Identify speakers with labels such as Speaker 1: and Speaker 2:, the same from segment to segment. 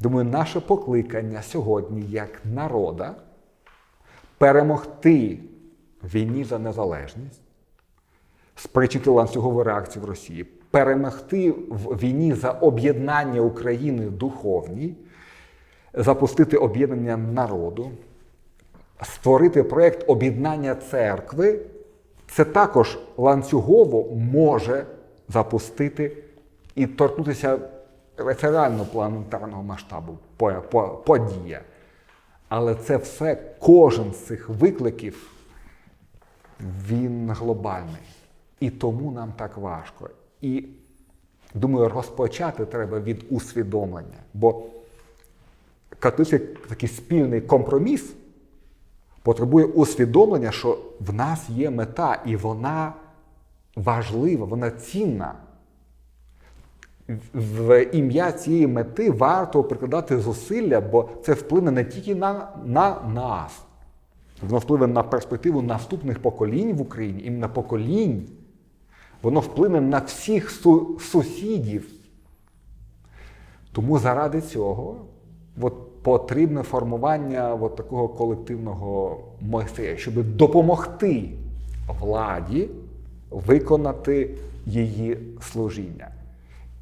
Speaker 1: Думаю, наше покликання сьогодні як народа перемогти війні за незалежність, спричинити ланцюгову реакцію в Росії, перемогти в війні за об'єднання України духовні, запустити об'єднання народу, створити проєкт об'єднання церкви, це також ланцюгово може запустити і торкнутися реферально планетарного масштабу по- по- подія. Але це все, кожен з цих викликів, він глобальний. І тому нам так важко. І думаю, розпочати треба від усвідомлення. Бо католицький такий спільний компроміс потребує усвідомлення, що в нас є мета, і вона важлива, вона цінна. В- ім'я цієї мети варто прикладати зусилля, бо це вплине не тільки на, на нас, воно впливе на перспективу наступних поколінь в Україні, і на поколінь. Воно вплине на всіх су- сусідів. Тому заради цього от, потрібне формування от такого колективного Мойсея, щоб допомогти владі виконати її служіння.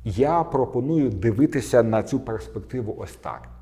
Speaker 1: Я пропоную дивитися на цю перспективу ось так.